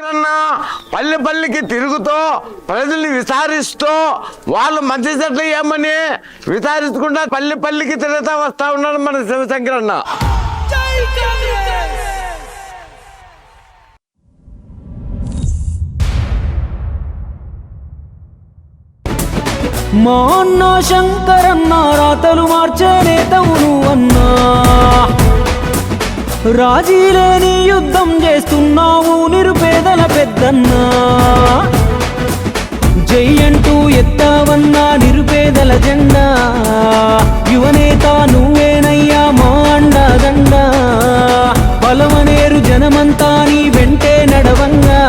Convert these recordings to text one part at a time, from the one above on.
శంకరన్న పల్లె పల్లెకి తిరుగుతూ ప్రజల్ని విచారిస్తూ వాళ్ళు మంచి చెట్లు ఏమని విచారించకుండా పల్లె పల్లెకి తిరుగుతా వస్తా ఉన్నాడు మన శివశంకరన్న మా అన్న శంకరన్న రాతలు మార్చే నేతవును అన్నా. రాజీలేని యుద్ధం చేస్తున్నావు నిరుపేదల పెద్దన్నా. జై అంటూ ఎత్తావన్నా నిరుపేదల జెండా. యువనేత నువ్వేనయ్యా మా అండదండ బలమనేరు జనమంతా నీ వెంటే నడవంగా.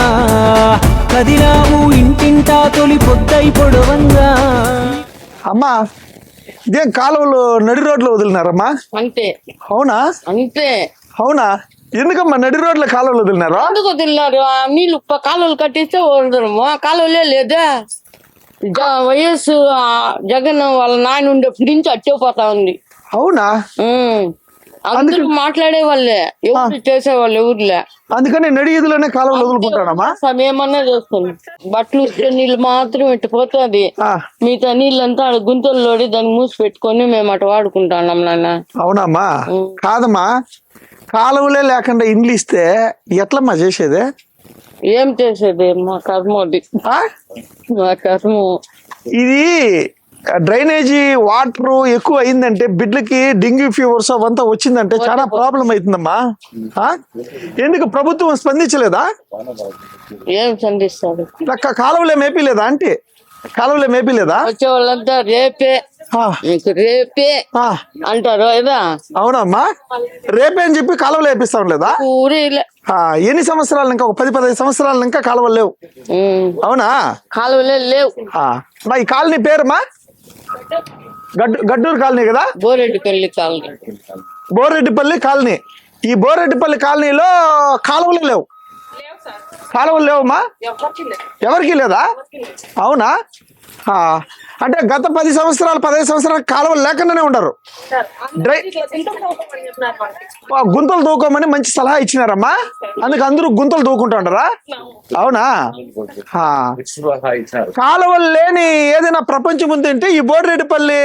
కదిలావు ఇంటింటా తొలి పొద్దై పొడవంగా. అమ్మా ఇదేం కాలువలు నడి రోడ్లు వదిలినారమ్మా? అంతే. అవునా? అంతే. అవునా? ఎందుకమ్మా నడి రోడ్ల కాలువలు వదిలినారు? ఎందుకు వదిలినారు. ఆ నీళ్ళు ప- కాలువలు కట్టిస్తే వదలము ఆ కాలువలే లేదా? జ- వైఎస్ ఆ జగన్ వాళ్ళ నాయన ఉండేప్పటి నుంచి అట్టే పోతా ఉంది. అవునా? ఉమ్. అందరూ మాట్లాడే వాళ్ళే ఎవరు చేసేవాళ్ళు ఎవరులే. అందుకని నడి ఈదులోనే కాలువలు వదులుకుంటానమ్మా చేస్తుంది బట్టలు ఉతికే నీళ్ళు మాత్రం ఇటు పోతుంది. ఆ, మిగతా నీళ్ళంతా ఆడ గుంతల్లోడి దాన్ని మూసి పెట్టుకొని మేము అటు వాడుకుంటున్నాం నాన్న. అవునమ్మా. కాదమ్మా. కాలువలే లేకుండా ఇండ్లు ఇస్తే ఎట్లమ్మా చేసేది? ఏం చేసేది? మా కర్మ? మా కర్మ. ఇది డ్రైనేజీ వాటర్ ఎక్కువ అయిందంటే బిడ్లకి డెంగ్యూ ఫీవర్స్ అవంతా వచ్చిందంటే చాలా ప్రాబ్లం అవుతుందమ్మా? ఎందుకు ప్రభుత్వం స్పందించలేదా? ఏం లక్క కాలువలే మేపిలేదా అంటే కాలువలే మేపిలేదా వచ్చే వాళ్ళంతా రేపే. రేపే అంటారు అవునమ్మా. రేపే అని చెప్పి కాలువలు వేపిస్తాం లేదా? ఎన్ని సంవత్సరాలు ఇంకా? ఒక పది పదహైదు సంవత్సరాలు ఇంకా కాలువలు లేవు. అవునా? కాలువలే లేవు. ఆ, మా ఈ కాలనీ పేరుమా గడ్డు గడ్డూరు కాలనీ కదా? బోరెడ్డి పెళ్ళి కాలనీ. బోరెడ్డిపల్లి కాలనీ. ఈ బోరెడ్డిపల్లి కాలనీలో కాలువలు లేవు. కాలువలు లేవమ్మా? ఎవరికి లేదా. అవునా? అంటే గత పది సంవత్సరాలు పదహైదు సంవత్సరాలు కాలువలు లేకుండానే ఉండరు. గుంతలు దూకోమని మంచి సలహా ఇచ్చినారమ్మా. అందుకు అందరూ గుంతలు దూకుంటా ఉంటారా అవునా. కాలువలు లేని ఏదైనా ప్రపంచం ఉందంటే ఈ బోర్రెడ్డిపల్లి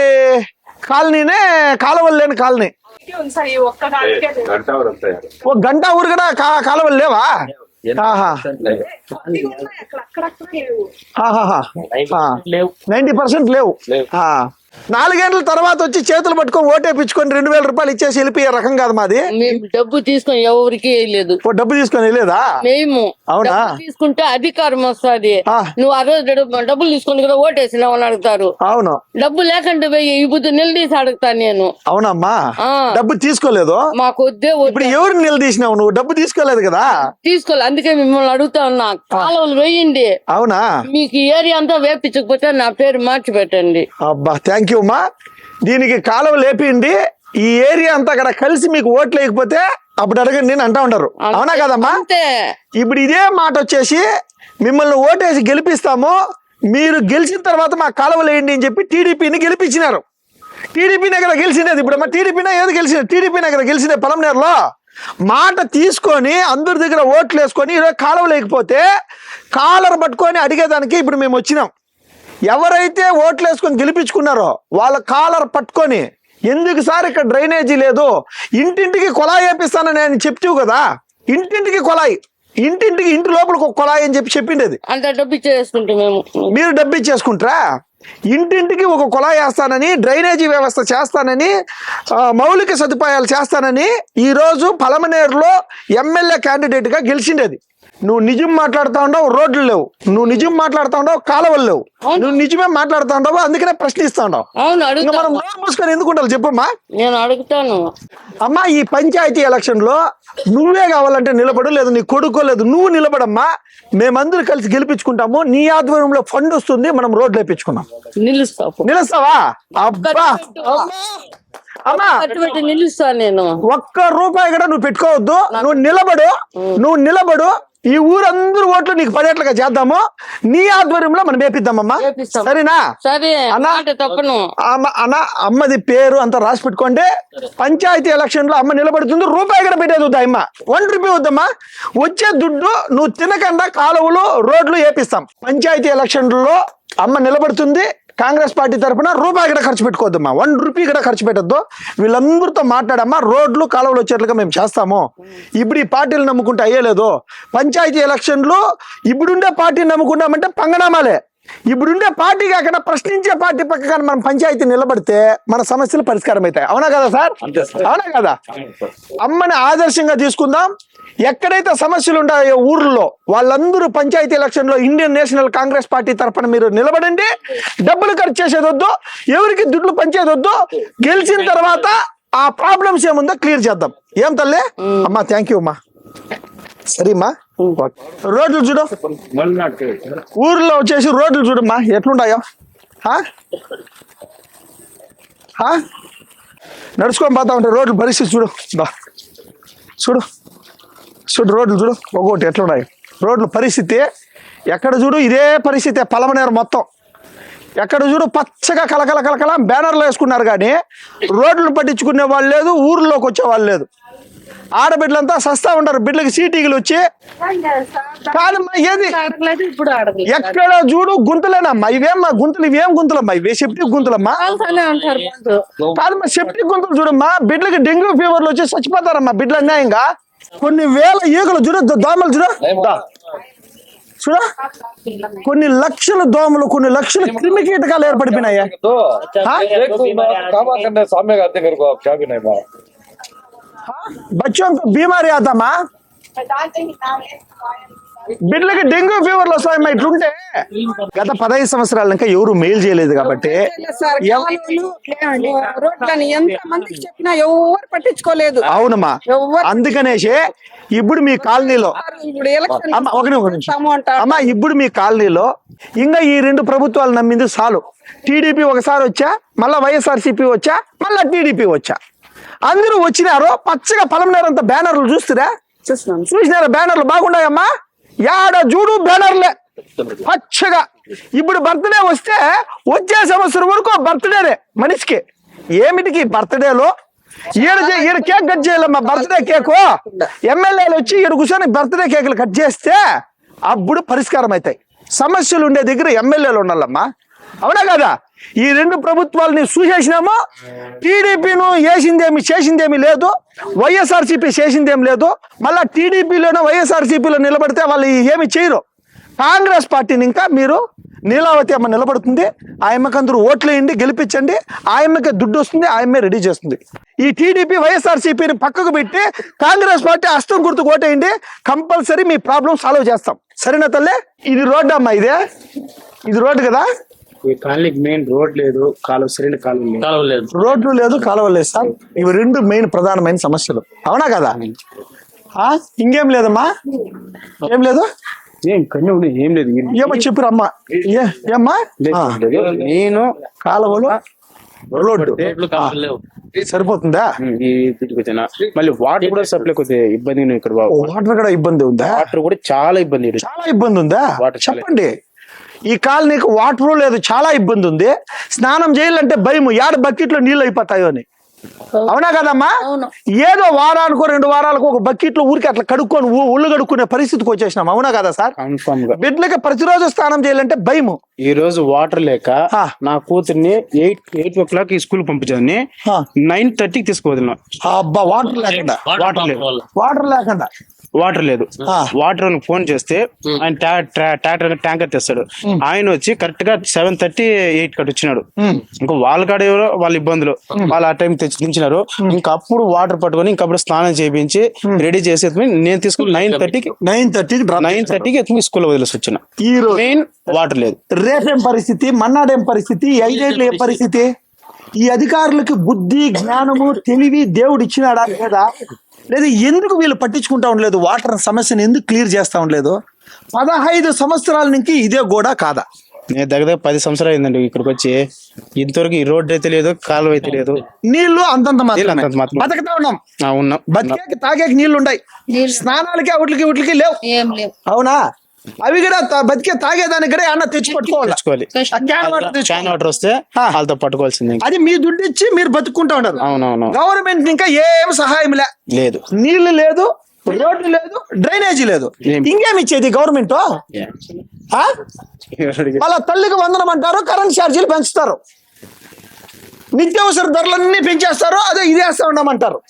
కాలనీనే కాలువలు లేని కాలనీ. ఓ గంట ఊరు కూడా కాలువలు లేవా. నైన్టీ పర్సెంట్ లేవు. ఆ. నాలుగేళ్ళ తర్వాత వచ్చి చేతులు పట్టుకొని ఓటేపించుకొని రెండు వేల రూపాయలు ఇచ్చేసి వెళ్ళిపోయే రకం కాదు మాది. మేము డబ్బు తీసుకొని ఎవరికి డబ్బు తీసుకొని వెళ్ళేదా మేము అవునా? తీసుకుంటే అధికారం వస్తుంది. నువ్వు ఆ రోజు డబ్బు- డబ్బులు తీసుకొని కూడా ఓటేసినావు అని అడుగుతారు. అవును. డబ్బు లేకుండా పోయి ఈ బుద్ధి నిలదీసి అడుగుతాను నేను. అవునమ్మా. డబ్బు తీసుకోలేదు? మాకు వద్దే ఇప్పుడు ఎవరు నిలదీసినావు నువ్వు? డబ్బు తీసుకోలేదు కదా? తీసుకోవాలి అందుకే మిమ్మల్ని అడుగుతా ఉన్నా. కాలువలు వేయండి. అవునా? మీకు ఏరియా అంతా వేపించకపోతే నా పేరు మార్చి పెట్టండి అబ్బా థ్యాంక్ యూ అమ్మా దీనికి కాలువ లేపిండి ఈ ఏరియా అంతా అక్కడ కలిసి మీకు ఓట్లు లేకపోతే అప్పుడు అడగండి నేను అంటా ఉంటారు అవునా కదమ్మా? ఇప్పుడు ఇదే మాట వచ్చేసి మిమ్మల్ని ఓటేసి గెలిపిస్తాము. మీరు గెలిచిన తర్వాత మా కాలువలు వేయండి అని చెప్పి టీడీపీని గెలిపించినారు. టీడీపీనే కదా గెలిచినది? ఇప్పుడు మా టీడీపీనే ఏది గెలిచినది టీడీపీనే కదా గెలిచినది పొలంనేరులో మాట తీసుకొని అందరి దగ్గర ఓట్లు వేసుకొని ఈరోజు కాలువ లేకపోతే కాలర్ పట్టుకొని అడిగేదానికి ఇప్పుడు మేము వచ్చినాం. ఎవరైతే ఓట్లు వేసుకొని గెలిపించుకున్నారో వాళ్ళ కాలర్ పట్టుకొని ఎందుకు సార్ ఇక్కడ డ్రైనేజీ లేదు? ఇంటింటికి కొలాయి వేపిస్తానని నేను చెప్తావు కదా. ఇంటింటికి కొలాయి ఇంటింటికి ఇంటి లోపలికి ఒక కొలాయి అని చెప్పి చెప్పిండేది. అంత డబ్బు ఇచ్చేసుకుంటే మేము. మీరు డబ్బు ఇచ్చేసుకుంటారా? ఇంటింటికి ఒక కుళాయి వేస్తానని డ్రైనేజీ వ్యవస్థ చేస్తానని మౌలిక సదుపాయాలు చేస్తానని ఈరోజు పలమనేరులో ఎమ్మెల్యే క్యాండిడేట్గా గెలిచిండేది. నువ్వు నిజం మాట్లాడుతా ఉండవు రోడ్లు లేవు. నువ్వు నిజం మాట్లాడుతా ఉండవు కాలువలు లేవు. నువ్వు నిజమే మాట్లాడుతా ఉండవు అందుకనే ప్రశ్నిస్తా ఉండవు. అవును మనం నోరు మూసుకొని ఎందుకు ఉండాలి? చెప్పమ్మా. నేను అడుగుతాను. అమ్మా ఈ పంచాయతీ ఎలక్షన్లో నువ్వే కావాలంటే నిలబడు లేదు నీ కొడుకో లేదు నువ్వు నిలబడమ్మా. మేమందరూ కలిసి గెలిపించుకుంటాము. నీ ఆధ్వర్యంలో ఫండ్ వస్తుంది మనం రోడ్లు వేపించుకున్నాం. నిలుస్తావు? నిలుస్తావా అబ్బా. అమ్మా. నిలుస్తా నేను. ఒక్క రూపాయి కూడా నువ్వు పెట్టుకోవద్దు. నువ్వు నిలబడు. నువ్వు నిలబడు. ఈ ఊరందరూ ఓట్లు నీకు పడేట్లుగా చేద్దాము. నీ ఆధ్వర్యంలో మనం వేపిద్దామమ్మా. సరేనా? సరే అన్నా. అమ్మది పేరు అంతా రాసి పెట్టుకోండి. పంచాయతీ ఎలక్షన్లో అమ్మ నిలబడుతుంది. రూపాయి కూడా పెట్టేది వద్దా అమ్మ? వన్ రూపీ వద్దమ్మా. వచ్చే దుడ్డు నువ్వు తినకుండా కాలువలు రోడ్లు వేపిస్తాం. పంచాయతీ ఎలక్షన్లలో అమ్మ నిలబడుతుంది. కాంగ్రెస్ పార్టీ తరఫున రూపాయి కూడా ఖర్చు పెట్టుకోవద్దమ్మా. వన్ రూపీ కూడా ఖర్చు పెట్టద్దు. వీళ్ళందరితో మాట్లాడమ్మా. రోడ్లు కాలువలు వచ్చేట్లుగా మేము చేస్తాము. ఇప్పుడు ఈ పార్టీలు నమ్ముకుంటే అయ్యలేదు. పంచాయతీ ఎలక్షన్లు ఇప్పుడుండే పార్టీని నమ్ముకున్నామంటే పంగనామాలే. ఇప్పుడుండే పార్టీ కాకుండా ప్రశ్నించే పార్టీ పక్కన మనం పంచాయతీ నిలబడితే మన సమస్యలు పరిష్కారం అవుతాయి. అవునా కదా సార్? అవునా కదా? అమ్మని ఆదర్శంగా తీసుకుందాం. ఎక్కడైతే సమస్యలు ఉన్నాయో ఊర్లో వాళ్ళందరూ పంచాయతీ ఎలక్షన్లో ఇండియన్ నేషనల్ కాంగ్రెస్ పార్టీ తరఫున మీరు నిలబడండి. డబ్బులు ఖర్చు చేసేది వద్దు. ఎవరికి దుడ్లు పంచేది వద్దు. గెలిచిన తర్వాత ఆ ప్రాబ్లమ్స్ ఏముందో క్లియర్ చేద్దాం. ఏం తల్లి? అమ్మా థ్యాంక్ యూ అమ్మా. సరేమ్మా. Oh రోడ్లు చూడు. ఊర్లో వచ్చేసి రోడ్లు చూడమ్మా. ఎట్లుంటాయో? నడుచుకొని పోతా ఉంటే రోడ్లు పరిస్థితి చూడు. బా. చూడు. చూడు రోడ్లు చూడు. ఒక్కొక్కటి ఎట్లున్నాయి? రోడ్లు పరిస్థితి ఎక్కడ చూడు? ఇదే పరిస్థితి పలమనేరు మొత్తం. ఎక్కడ చూడు? పచ్చగా కలకల కలకల బ్యానర్లు వేసుకున్నారు కానీ రోడ్లు పట్టించుకునే వాళ్ళు లేదు ఊర్లోకి వచ్చే వాళ్ళు లేదు. ఆడబిడ్డలంతా సస్తా ఉంటారు. బిడ్డలకి సీటీలు వచ్చి కాదమ్మా ఏది? ఎక్కడ చూడు గుంతలేనమ్మా. ఇవేమ్మా గుంతలు ఇవేం గుంతలమ్మా? ఇవే సెప్టిక్ గుంతలమ్మా. కాదమ్మా సెప్టిక్ గుంతలు చూడమ్మా. బిడ్డలకి డెంగ్యూ ఫీవర్లు వచ్చి చచ్చిపోతారమ్మా బిడ్డలు అన్యాయంగా. కొన్ని వేల ఈగలు చూడు దోమలు చూడు. చూడు. కొన్ని లక్షల దోమలు కొన్ని లక్షల క్రిమి కీటకాలు ఏర్పడిపోయినాయి. బచ్చోం బీమారీ అవుతామా బిడ్డలకి డెంగ్యూ ఫీవర్లో వస్తాయమ్మా ఇట్లుంటే. గత పదహైదు సంవత్సరాల ఇంకా ఎవరు మెయిల్ చేయలేదు కాబట్టి చెప్పినా ఎవరు పట్టించుకోలేదు. అవునమ్మా. అందుకనేసి ఇప్పుడు మీ కాలనీలో అమ్మా ఇప్పుడు మీ కాలనీలో ఇంకా ఈ రెండు ప్రభుత్వాలు నమ్మింది చాలు. టీడీపీ ఒకసారి వచ్చా మళ్ళా వైఎస్ఆర్ వచ్చా మళ్ళా టీడీపీ వచ్చా? అందరూ వచ్చినారు పచ్చగా పొలంనేరంత బ్యానర్లు చూస్తురా? చూసినారా? బ్యానర్లు బాగున్నాయమ్మా? యాడ చూడు బ్యానర్లే. పచ్చగా. ఇప్పుడు బర్త్డే వస్తే వచ్చే సంవత్సరం వరకు బర్త్డేనే మనిషికి. ఏమిటికి బర్త్డేలో? ఈడ ఈడ కేక్ కట్ చేయాలమ్మా బర్త్డే కేకు. ఎమ్మెల్యేలు వచ్చి ఈడ కూర్చొని బర్త్డే కేకులు కట్ చేస్తే అప్పుడు పరిష్కారం అవుతాయి సమస్యలు ఉండే దగ్గర ఎమ్మెల్యేలు ఉండాలమ్మా. అవునా కదా? ఈ రెండు ప్రభుత్వాలని చూసేసినామా టీడీపీను వేసిందేమి చేసిందేమి లేదు. వైఎస్ఆర్సీపీ చేసిందేమి లేదు. మళ్ళీ టీడీపీలోనే వైఎస్ఆర్సీపీలో నిలబడితే వాళ్ళు ఏమి చేయరు. కాంగ్రెస్ పార్టీని ఇంకా మీరు నీలావతి అమ్మ నిలబడుతుంది. ఆయమ్మకి అందరూ ఓట్లు వేయండి గెలిపించండి. ఆయమ్మకి దుడ్డు వస్తుంది ఆయమ్మే రెడీ చేస్తుంది. ఈ టీడీపీ వైఎస్ఆర్సీపీని పక్కకు పెట్టి కాంగ్రెస్ పార్టీ అష్టం గుర్తు ఓటేయండి కంపల్సరీ మీ ప్రాబ్లం సాల్వ్ చేస్తాం. సరేనా తల్లే? ఇది రోడ్డు అమ్మా ఇదే. ఇది రోడ్డు కదా? ఈ కాలనీకి మెయిన్ రోడ్ లేదు కాలువ సరైన కాలువ లేదు. రోడ్లు లేదు కాలువ లేదు సార్. ఇవి రెండు మెయిన్ ప్రధానమైన సమస్యలు. అవునా కదా? ఆ? ఇంకేం లేదమ్మా? ఏం లేదు? ఏం కన్ను ఉంది ఏం లేదు ఏమో చెప్పురు అమ్మా ఏమ్మా? లేదు. నేను కాలువలు రోడ్డు. సరిపోతుందా? మళ్ళీ వాటర్ కూడా సప్లై కొద్దిగా ఇబ్బంది ఇక్కడ బాబు. వాటర్ కూడా ఇబ్బంది ఉందా? వాటర్ కూడా చాలా ఇబ్బంది. చాలా ఇబ్బంది ఉందా? వాటర్ చాలా చెప్పండి. ఈ కాలనీకి వాటర్ లేదు చాలా ఇబ్బంది ఉంది. స్నానం చేయాలంటే భయం ఏడ బకెట్లో నీళ్ళు అయిపోతాయో అని. అవునా. కదమ్మా? అవును. ఏదో వారానికో రెండు వారాలకు ఒక బకెట్లో ఊరికి అట్లా కడుక్కొని ఉళ్ళు కడుక్కునే పరిస్థితికి వచ్చేసినాం. అవునా కదా సార్? కన్ఫర్మ్గా బిడ్డలకి ప్రతిరోజు స్నానం చేయాలంటే భయము. ఈ రోజు వాటర్ లేక. నా కూతుర్ని ఎయిట్ ఎయిట్ ఓ క్లాక్ ఈ స్కూల్ పంపించాలని ఆ. నైన్ థర్టీకి తీసుకువదిలిన అబ్బా వాటర్ లేకుండా. వాటర్ లేకుండా. వాటర్ లేదు. వాటర్ వాళ్ళకి ఫోన్ చేస్తే ఆయన ట్యాక్టర్ ట్యాంకర్ తెస్తాడు. ఆయన వచ్చి కరెక్ట్గా సెవెన్ థర్టీ ఎయిట్ కట్ వచ్చినాడు. ఇంకా వాళ్ళ కాడ ఎవరో వాళ్ళ ఇబ్బందులు. వాళ్ళు ఆ టైం తెచ్చి దించినారు. ఇంకా అప్పుడు వాటర్ పట్టుకొని ఇంకా అప్పుడు స్నానం చేయించి రెడీ చేసి నేను తీసుకుని నైన్ థర్టీకి నైన్ థర్టీకి నైన్ థర్టీకి ఎత్తుకుని స్కూల్ వదిలేసి వచ్చిన. ఈ రోజు మెయిన్ వాటర్ లేదు. రేపేం పరిస్థితి మన్నాడేం పరిస్థితి ఐదేళ్ళు ఏం పరిస్థితి? ఈ అధికారులకి బుద్ధి జ్ఞానము తెలివి దేవుడు ఇచ్చినాడా లేదా? లేదా ఎందుకు వీళ్ళు పట్టించుకుంటా ఉండలేదు? వాటర్ సమస్యను ఎందుకు క్లియర్ చేస్తా ఉండలేదు? పదహైదు సంవత్సరాల నుంచి ఇదే గోడ కాదా? నేను దగ్గర దగ్గర పది సంవత్సరాలు అయిందండి ఇక్కడికి వచ్చి ఇంతవరకు ఈ రోడ్డు అయితే లేదు కాలువ అయితే లేదు. నీళ్ళు అంతంత నీళ్ళు మాత్రమే అంతంత మాత్రమే. బతుకుతా ఉన్నాం. ఆ, ఉన్నాం. బతికేకి తాగేకి నీళ్ళు. ఉన్నాయి స్నానాలకి వీటికి వీటికి లేవు. ఏం లేవు. అవునా? అవి కూడా బతికే తాగేదానికి కూడా అన్న తెచ్చి పట్టుకోవాలి క్యాన్ వాటర్ వస్తే. వాళ్ళతో పట్టుకోవాల్సింది ఇంకా. అది మీ దుడ్డు ఇచ్చి మీరు బతుకుంటా ఉన్నారు. అవునవును. గవర్నమెంట్ ఇంకా ఏం సహాయం లే. లేదు. నీళ్ళు లేదు రోడ్డు లేదు డ్రైనేజీ లేదు. ఏం- ఇంకేం ఇచ్చేది గవర్నమెంట్? వాళ్ళ తల్లికి వందనం అంటారు కరెంట్ ఛార్జీలు పెంచుతారు. నిత్యావసర ధరలన్నీ పెంచేస్తారు అదే ఇది వేస్తా ఉన్నామంటారు.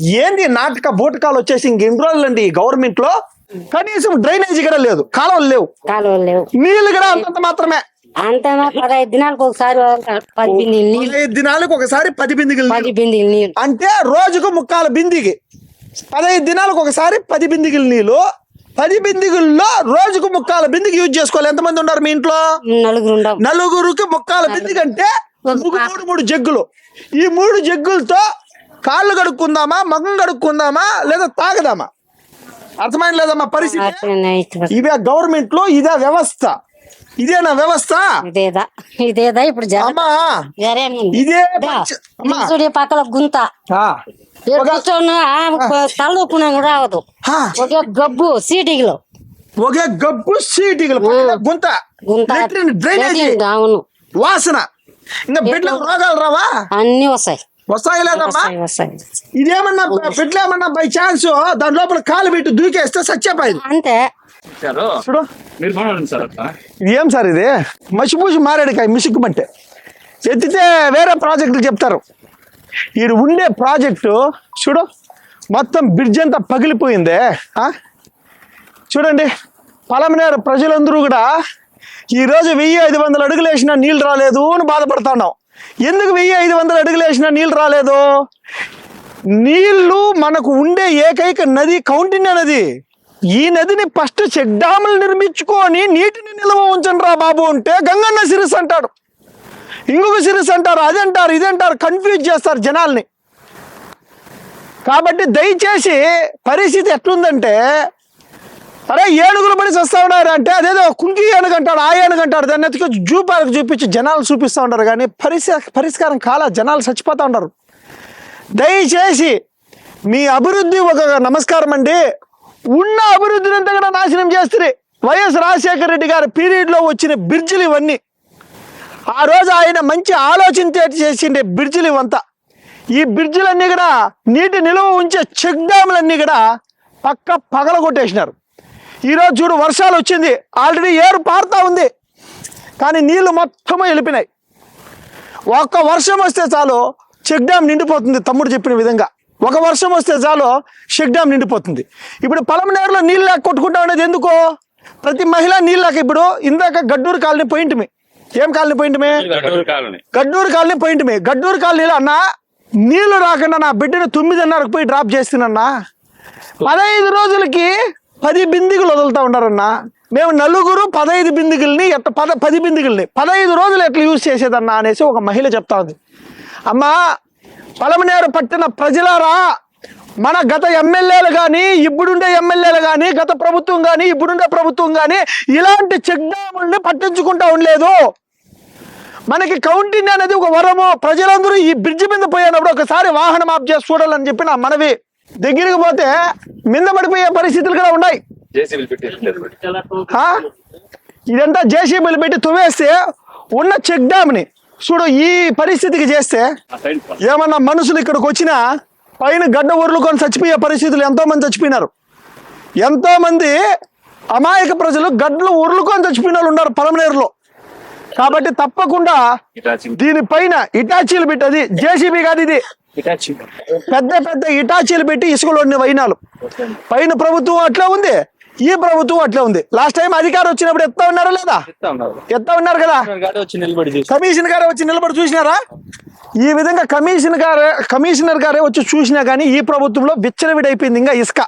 ఏంది నాటక బూటకాలు వచ్చేసి ఇంకెన్ని రోజులండి ఈ గవర్నమెంట్లో? కనీసం డ్రైనేజీ కూడా లేదు కాలువలు లేవు. కాలువలు లేవు. నీళ్ళు కూడా అంతంత మాత్రమే. అంతేనా పదహైదు దినాలకు ఒకసారి. పది బిందెలు నీళ్ళు. పదిహేను దినాలకు ఒకసారి పది బిందిగలు పది బిందెలు నీళ్ళు. అంటే రోజుకు ముక్కాల బిందికి. పదహైదు దినాలకు ఒకసారి పది బిందిగిల నీళ్ళు. పది బిందిగుల్లో రోజుకు ముక్కాల బిందికి యూజ్ చేసుకోవాలి. ఎంతమంది ఉన్నారు మీ ఇంట్లో? నలుగురు ఉండవు నలుగురికి ముక్కాల బిందికి అంటే మూడు మూడు జగ్గులు. ఈ మూడు జగ్గులతో కాళ్ళు కడుక్కుందామా మగం కడుక్కుందామా లేదా తాగదామా? అర్థమైన లేదమ్మా పరిస్థితి? ఇదే గవర్నమెంట్లో ఇదే వ్యవస్థ. ఇదేనా వ్యవస్థ? ఇదేదా? ఇదేదా ఇప్పుడు అమ్మా! ఇదే చూడే పక్కల గుంత. ఆ. ఈడ కూర్చొని తలదొక్కున్నా కూడా రావదు. ఒకే గబ్బు సీటిలో ఒకే గబ్బు సీటిగల పక్కన గుంత. గుంత. డ్రైనేజీ. అవును. వాసన. ఇంకా బిడ్డలకు రోగాలు రావా? అన్ని వస్తాయి. వస్తాయి లేదమ్మా ఇదేమన్నా బిడ్డలేమన్నా బై ఛాన్స్? దాని లోపల కాలు పెట్టి దూకేస్తే సత్యపోయింది అంతే. చూడు. ఏం సార్ ఇది? మసిపూసి మారేడుకాయ మిసుక్కుమంటే. ఎత్తితే వేరే ప్రాజెక్టులు చెప్తారు. ఈ ఉండే ప్రాజెక్టు చూడు మొత్తం బ్రిడ్జ్ అంతా పగిలిపోయిందే ఆ? చూడండి పలమనేరు ప్రజలందరూ కూడా ఈరోజు వెయ్యి ఐదు వందల అడుగులు వేసినా నీళ్ళు రాలేదు అని బాధపడుతున్నాం ఎందుకు వెయ్యి ఐదు వందల అడుగులు వేసినా నీళ్ళు రాలేదు? నీళ్ళు మనకు ఉండే ఏకైక నది కౌంటిన్య నది. ఈ నదిని ఫస్ట్ చెక్ డ్యాములు నిర్మించుకొని నీటిని నిల్వ ఉంచండి రా బాబు అంటే గంగన్న సిరిస్ అంటాడు. ఇంకొక సిరిస్ అంటారు అది అంటారు ఇది అంటారు కన్ఫ్యూజ్ చేస్తారు జనాల్ని. కాబట్టి దయచేసి పరిస్థితి ఎట్లుందంటే అరే ఏనుగులు పడి వస్తూ ఉన్నారు అంటే అదేదో కుంకి ఏనుగు అంటాడు ఆ ఏనుగు అంటాడు దాన్ని ఎత్తుకొచ్చి జూ పార్క్ చూపించి జనాలు చూపిస్తూ ఉంటారు కానీ పరిస పరిష్కారం కాల జనాలు చచ్చిపోతూ ఉంటారు. దయచేసి మీ అభివృద్ధి ఒక నమస్కారం అండి. ఉన్న అభివృద్ధిని అంతా కూడా నాశనం చేస్తుంది వైఎస్ రాజశేఖర రెడ్డి గారి పీరియడ్లో వచ్చిన బ్రిడ్జ్లు ఇవన్నీ. ఆ రోజు ఆయన మంచి ఆలోచన చేసిండే బ్రిడ్జిలు ఇవంతా. ఈ బ్రిడ్జిలన్నీ కూడా నీటి నిల్వ ఉంచే చెక్ డ్యాములన్నీ కూడా పక్క పగల కొట్టేసినారు ఈరోజు చూడు వర్షాలు వచ్చింది. ఆల్రెడీ ఏరు పారుతా ఉంది. కానీ నీళ్ళు మొత్తం వెళ్ళిపోయినాయి. ఒక్క వర్షం వస్తే చాలు చెక్ డ్యామ్ నిండిపోతుంది తమ్ముడు చెప్పిన విధంగా. ఒక వర్షం వస్తే చాలు చెక్ డ్యామ్ నిండిపోతుంది. ఇప్పుడు పలమనేరులో నీళ్ళు లేక కొట్టుకుంటా ఉండేది ఎందుకు? ప్రతి మహిళ నీళ్ళు లేక ఇప్పుడు ఇందాక గడ్డూరు కాలనీ పోయింటిమి ఏం కాలనీ పోయింటిమి గడ్డూరు కాలనీ. పోయింటిమి గడ్డూరు కాలనీలో అన్న నీళ్ళు రాకుండా నా బిడ్డను తొమ్మిదిన్నరకు పోయి డ్రాప్ చేస్తున్నా పదహైదు రోజులకి పది బిందిగులు వదులుతూ ఉన్నారన్న. మేము నలుగురు పదహైదు బిందిగుల్ని ఎట్ట పద పది బిందిగుల్ని పదహైదు రోజులు ఎట్లా యూజ్ చేసేదన్నా అనేసి ఒక మహిళ చెప్తా ఉంది. అమ్మా పలమనేరు పట్టిన ప్రజలారా మన గత ఎమ్మెల్యేలు కానీ ఇప్పుడుండే ఎమ్మెల్యేలు కానీ గత ప్రభుత్వం కానీ ఇప్పుడుండే ప్రభుత్వం కానీ ఇలాంటి చెక్ డ్యాముల్ని పట్టించుకుంటా ఉండలేదు. మనకి కౌంటింగ్ అనేది ఒక వరము. ప్రజలందరూ ఈ బ్రిడ్జ్ మీద పోయినప్పుడు ఒకసారి వాహనం ఆఫ్ చేసి చూడాలని చెప్పి నా మనవి. దగ్గరికి పోతే మింద పడిపోయే పరిస్థితులు కూడా ఉన్నాయి? ఇదంతా జేసీబీలు పెట్టి తువేస్తే ఉన్న చెక్ డ్యామ్ని చూడు ఈ పరిస్థితికి చేస్తే ఏమన్నా మనుషులు ఇక్కడికి వచ్చినా పైన గడ్డ ఊర్లుకొని చచ్చిపోయే పరిస్థితులు ఎంతో మంది చచ్చిపోయినారు. ఎంతో మంది అమాయక ప్రజలు గడ్డలు ఉర్లుకొని చచ్చిపోయిన వాళ్ళు ఉన్నారు పలమనేరులో. కాబట్టి తప్పకుండా దీనిపైన ఇటాచీలు పెట్టి అది జేసీబీ కాదు ఇది. పెద్ద పెద్ద ఇటాచీలు పెట్టి ఇసుకలో ఉన్న వైనాలు. పైన ప్రభుత్వం అట్లా ఉంది. ఈ ప్రభుత్వం అట్లా ఉంది. లాస్ట్ టైం అధికారం వచ్చినప్పుడు ఎత్తా ఉన్నారా లేదా? ఎత్తా ఉన్నారు. కదా? కమిషన్ గారే వచ్చి నిలబడి చూసినారా? ఈ విధంగా కమిషన్ గారే కమిషనర్ గారే వచ్చి చూసినా కానీ ఈ ప్రభుత్వంలో విచ్చలవిడైపోయింది ఇంకా ఇసుక.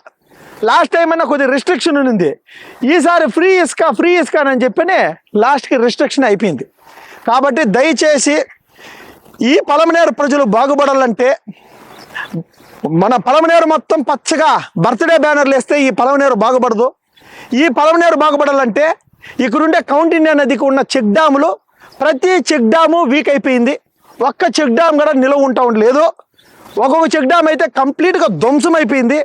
లాస్ట్ టైం అన్నా కొద్ది రిస్ట్రిక్షన్ ఉంది ఈసారి ఫ్రీ ఇసుక ఫ్రీ ఇసుక అని చెప్పని లాస్ట్కి రిస్ట్రిక్షన్ అయిపోయింది. కాబట్టి దయచేసి ఈ పలమనేరు ప్రజలు బాగుపడాలంటే మన పలమనేరు మొత్తం పచ్చగా బర్త్డే బ్యానర్లు వేస్తే ఈ పలమనేరు బాగుపడదు. ఈ పలమనేరు బాగుపడాలంటే ఇక్కడుండే కౌంటిన్యా నదికి ఉన్న చెక్ డ్యాములు ప్రతి చెక్ డ్యాము వీక్ అయిపోయింది. ఒక్క చెక్ డ్యామ్ కూడా నిలవ ఉంటా లేదు ఒక్కొక్క చెక్ డ్యామ్ అయితే కంప్లీట్గా ధ్వంసం అయిపోయింది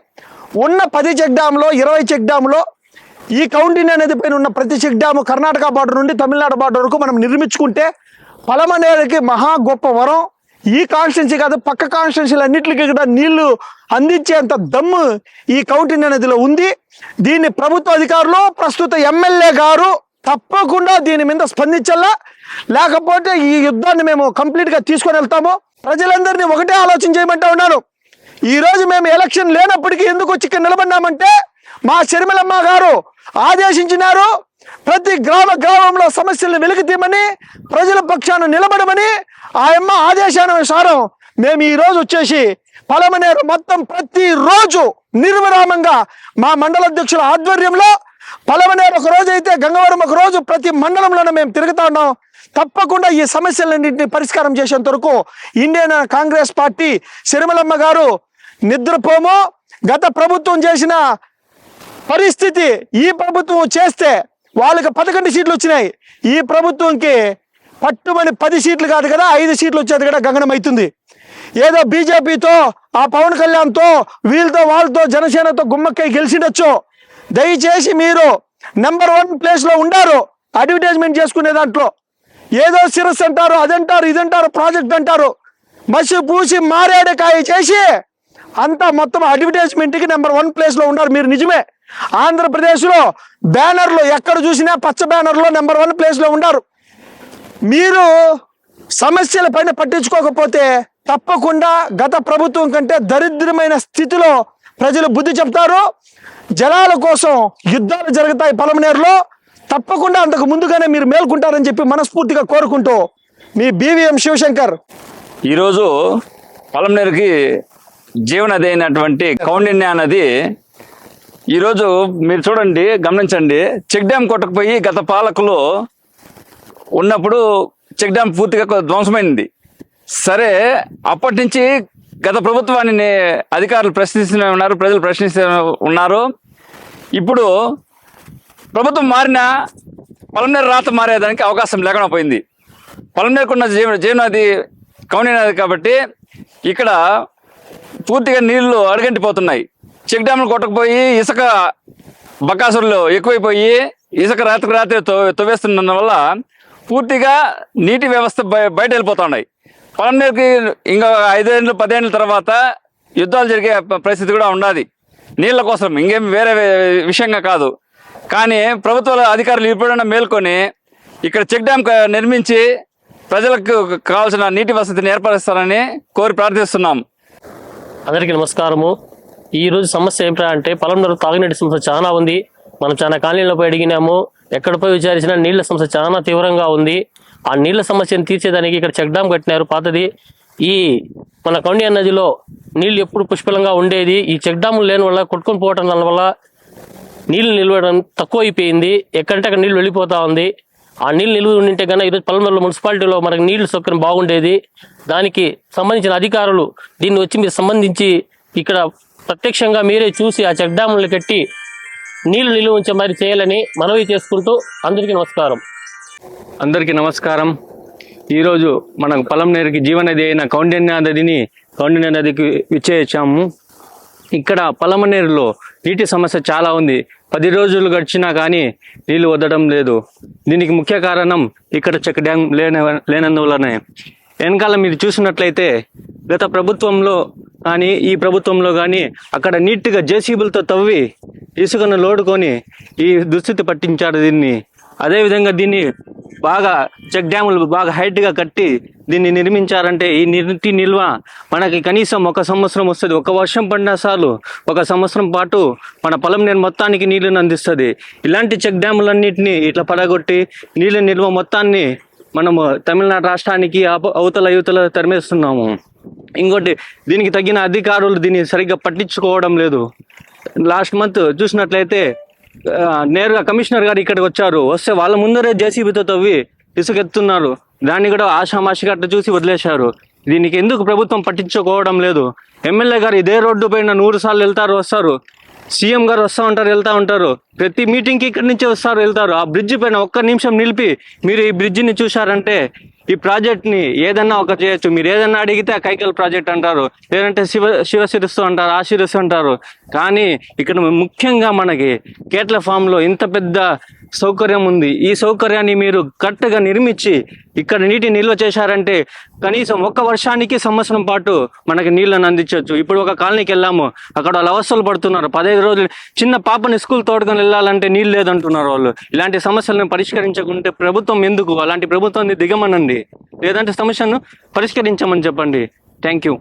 ఉన్న పది చెక్ డ్యామ్లో ఇరవై చెక్ డ్యామ్లో ఈ కౌంటిన్యా నది పైన ఉన్న ప్రతి చెక్ డ్యాము కర్ణాటక బార్డర్ నుండి తమిళనాడు బార్డర్ వరకు మనం నిర్మించుకుంటే పలమనేరుకి మహా గొప్ప వరం. ఈ కాన్స్టిట్యున్సీ కాదు పక్క కాన్స్టిట్యున్సీలు అన్నింటికి కూడా నీళ్ళు అందించేంత దమ్ము ఈ కౌటిన్య నదిలో ఉంది. దీన్ని ప్రభుత్వ అధికారులు ప్రస్తుత ఎమ్మెల్యే గారు తప్పకుండా దీని మీద స్పందించాలా? లేకపోతే ఈ యుద్ధాన్ని మేము కంప్లీట్గా తీసుకొని వెళ్తాము? ప్రజలందరినీ ఒకటే ఆలోచన చేయమంటా ఉన్నాను. ఈరోజు మేము ఎలక్షన్ లేనప్పటికీ ఎందుకు వచ్చి ఇక్కడ నిలబడినామంటే మా షర్మిలమ్మ గారు ఆదేశించినారు ప్రతి గ్రామ గ్రామంలో సమస్యలను వెలుగుతీమని ప్రజల పక్షాన నిలబడమని ఆయమ్మ అమ్మ ఆదేశానుసారం మేము ఈ రోజు వచ్చేసి పలమనేరు మొత్తం ప్రతి రోజు నిర్విరామంగా మా మండల అధ్యక్షుల ఆధ్వర్యంలో పలమనేరు ఒక రోజు అయితే గంగవరం ఒక రోజు ప్రతి మండలంలోనే మేము తిరుగుతా ఉన్నాం. తప్పకుండా ఈ సమస్యలన్నింటినీ పరిష్కారం చేసేంత వరకు ఇండియన్ కాంగ్రెస్ పార్టీ సిరిమలమ్మ గారు నిద్రపోము. గత ప్రభుత్వం చేసిన పరిస్థితి ఈ ప్రభుత్వం చేస్తే వాళ్ళకి పదకొండు సీట్లు వచ్చినాయి. ఈ ప్రభుత్వంకి పట్టుమని పది సీట్లు కాదు కదా ఐదు సీట్లు వచ్చేది కూడా గగనం అవుతుంది ఏదో బీజేపీతో ఆ పవన్ కళ్యాణ్తో వీళ్ళతో వాళ్ళతో జనసేనతో గుమ్మక్కై గెలిచిండొచ్చు. దయచేసి మీరు నెంబర్ వన్ ప్లేస్లో ఉండారు అడ్వర్టైజ్మెంట్ చేసుకునే దాంట్లో. ఏదో సిరస్ అంటారు అదంటారు ఇదంటారు ప్రాజెక్ట్ అంటారు. మసి పూసి మారేడకాయ చేసి అంతా మొత్తం అడ్వర్టైజ్మెంట్కి నెంబర్ వన్ ప్లేస్లో ఉన్నారు మీరు నిజమే. ఆంధ్రప్రదేశ్లో బ్యానర్లు ఎక్కడ చూసినా పచ్చ బ్యానర్లో నెంబర్ వన్ ప్లేస్లో ఉన్నారు మీరు సమస్యల పైన పట్టించుకోకపోతే తప్పకుండా గత ప్రభుత్వం కంటే దరిద్రమైన స్థితిలో ప్రజలు బుద్ధి చెప్తారు. జలాల కోసం యుద్ధాలు జరుగుతాయి పలమనేరులో. తప్పకుండా అంతకు ముందుగానే మీరు మేల్కుంటారని చెప్పి మనస్ఫూర్తిగా కోరుకుంటూ మీ బీవీఎం శివశంకర్. ఈరోజు పలమనేరుకి జీవనది అయినటువంటి కౌండిన్య నది ఈరోజు మీరు చూడండి గమనించండి. చెక్ డ్యామ్ కొట్టకపోయి గత పాలకులు ఉన్నప్పుడు చెక్ డ్యామ్ పూర్తిగా ధ్వంసమైంది. సరే అప్పటి నుంచి గత ప్రభుత్వాన్ని అధికారులు ప్రశ్నిస్తూనే ఉన్నారు ప్రజలు ప్రశ్నిస్తూ ఉన్నారు. ఇప్పుడు ప్రభుత్వం మారినా పొలంనేరు రాత మారేదానికి అవకాశం లేకుండా పోయింది. పొలంనేరుకున్న జీవ జీవనది కౌనీనది కాబట్టి ఇక్కడ పూర్తిగా నీళ్ళు అడుగంటిపోతున్నాయి. చెక్ డ్యాములు కొట్టకపోయి ఇసుక బకాసురులు ఎక్కువైపోయి ఇసుక రాత్రికి రాత్రి తవ్వేస్తున్నందు వల్ల పూర్తిగా నీటి వ్యవస్థ బయ- బయట వెళ్ళిపోతున్నాయి. పొలంనేరుకి ఇంకా ఐదేళ్ళు పదేళ్ళ తర్వాత యుద్ధాలు జరిగే పరిస్థితి కూడా ఉండాలి నీళ్ళ కోసం ఇంకేం వేరే విషయంగా కాదు. కానీ ప్రభుత్వ అధికారులు ఇప్పుడైనా మేల్కొని ఇక్కడ చెక్ డ్యామ్ నిర్మించి ప్రజలకు కావాల్సిన నీటి వసతిని ఏర్పరుస్తారని కోరి ప్రార్థిస్తున్నాం. అందరికీ నమస్కారము. ఈ రోజు సమస్య ఏమిటా అంటే పొలంలో తాగునీటి సమస్య చాలా ఉంది. మనం చాలా కాలనీలో పోయి అడిగినాము. ఎక్కడ పోయి విచారించినా నీళ్ళ సమస్య చాలా తీవ్రంగా ఉంది. ఆ నీళ్ళ సమస్యను తీర్చేదానికి ఇక్కడ చెక్ డ్యామ్ కట్టినారు. పాతది ఈ మన కౌండియా నదిలో నీళ్ళు ఎప్పుడు పుష్కలంగా ఉండేది. ఈ చెక్ డ్యాములు లేని వల్ల కొట్టుకొని పోవటం వల్ల నీళ్ళు నిలవడం తక్కువ అయిపోయింది ఎక్కడంటే అక్కడ నీళ్ళు వెళ్ళిపోతా ఉంది. ఆ నీళ్ళు నిలువ ఉండింటే కన్నా ఈరోజు పల్మర్లో మున్సిపాలిటీలో మనకి నీళ్ళు సౌకర్యం బాగుండేది. దానికి సంబంధించిన అధికారులు దీన్ని వచ్చి మీరు సంబంధించి ఇక్కడ ప్రత్యక్షంగా మీరే చూసి ఆ చెక్ డ్యాములు కట్టి నీళ్ళు నిలువ ఉంచే మరి చేయాలని మనవి చేసుకుంటూ అందరికీ నమస్కారం. అందరికీ నమస్కారం. ఈరోజు మన పొలంనేరుకి జీవనది అయిన కౌండిన్య నదిని కౌండిన్య నదికి విచ్చేయించాము ఇక్కడ పొలమనేరులో నీటి సమస్య చాలా ఉంది. పది రోజులు గడిచినా కానీ నీళ్ళు వదడం లేదు. దీనికి ముఖ్య కారణం ఇక్కడ చెక్ డ్యామ్ లేన లేనందువలనే వెనకాల మీరు చూసినట్లయితే గత ప్రభుత్వంలో కానీ ఈ ప్రభుత్వంలో కానీ అక్కడ నీట్గా జేసీబులతో తవ్వి ఇసుకను లోడుకొని ఈ దుస్థితి పట్టించారు దీన్ని. అదేవిధంగా దీన్ని బాగా చెక్ డ్యాములు బాగా హైట్గా కట్టి దీన్ని నిర్మించారంటే ఈ నీటి నిల్వ మనకి కనీసం ఒక సంవత్సరం వస్తుంది. ఒక వర్షం పడినా చాలు ఒక సంవత్సరం పాటు మన పొలం నేను మొత్తానికి నీళ్ళని అందిస్తుంది. ఇలాంటి చెక్ డ్యాములన్నింటినీ ఇట్లా పడగొట్టి నీళ్ళ నిల్వ మొత్తాన్ని మనము తమిళనాడు రాష్ట్రానికి అవతల యువతల తరిమేస్తున్నాము. ఇంకోటి దీనికి తగిన అధికారులు దీన్ని సరిగ్గా పట్టించుకోవడం లేదు. లాస్ట్ మంత్ చూసినట్లయితే నేరుగా కమిషనర్ గారు ఇక్కడికి వచ్చారు. వస్తే వాళ్ళ ముందరే జేసీబీతో తవ్వి ఇసుకెత్తున్నారు. దాన్ని కూడా ఆషామాషిగా అట్లా చూసి వదిలేశారు. దీనికి ఎందుకు ప్రభుత్వం పట్టించుకోవడం లేదు? ఎమ్మెల్యే గారు ఇదే రోడ్డు పైన నూరు సార్లు వెళ్తారు వస్తారు. సీఎం గారు వస్తూ ఉంటారు వెళ్తూ ఉంటారు. ప్రతి మీటింగ్కి ఇక్కడి నుంచే వస్తారు వెళ్తారు. ఆ బ్రిడ్జ్ పైన ఒక్క నిమిషం నిలిపి మీరు ఈ బ్రిడ్జిని చూశారంటే ఈ ప్రాజెక్ట్ని ఏదన్నా ఒక చేయొచ్చు. మీరు ఏదన్నా అడిగితే కైకల్ ప్రాజెక్ట్ అంటారు. లేదంటే శివ శివశిరస్సు అంటారు ఆశిరస్సు అంటారు. కానీ ఇక్కడ ముఖ్యంగా మనకి కేట్ల ఫామ్లో ఇంత పెద్ద సౌకర్యం ఉంది. ఈ సౌకర్యాన్ని మీరు కరెక్ట్గా నిర్మించి ఇక్కడ నీటి నిల్వ చేశారంటే కనీసం ఒక్క వర్షానికి సంవత్సరం పాటు మనకి నీళ్ళని అందించవచ్చు ఇప్పుడు ఒక కాలనీకి వెళ్ళాము. అక్కడ వాళ్ళు అవస్థలు పడుతున్నారు. పదహైదు రోజులు చిన్న పాపని స్కూల్ తోడుకొని వెళ్ళాలంటే నీళ్ళు లేదంటున్నారు వాళ్ళు. ఇలాంటి సమస్యలను పరిష్కరించకుంటే ప్రభుత్వం ఎందుకు? అలాంటి ప్రభుత్వాన్ని దిగమనండి. లేదంటే సమస్యను పరిష్కరించమని చెప్పండి. Thank you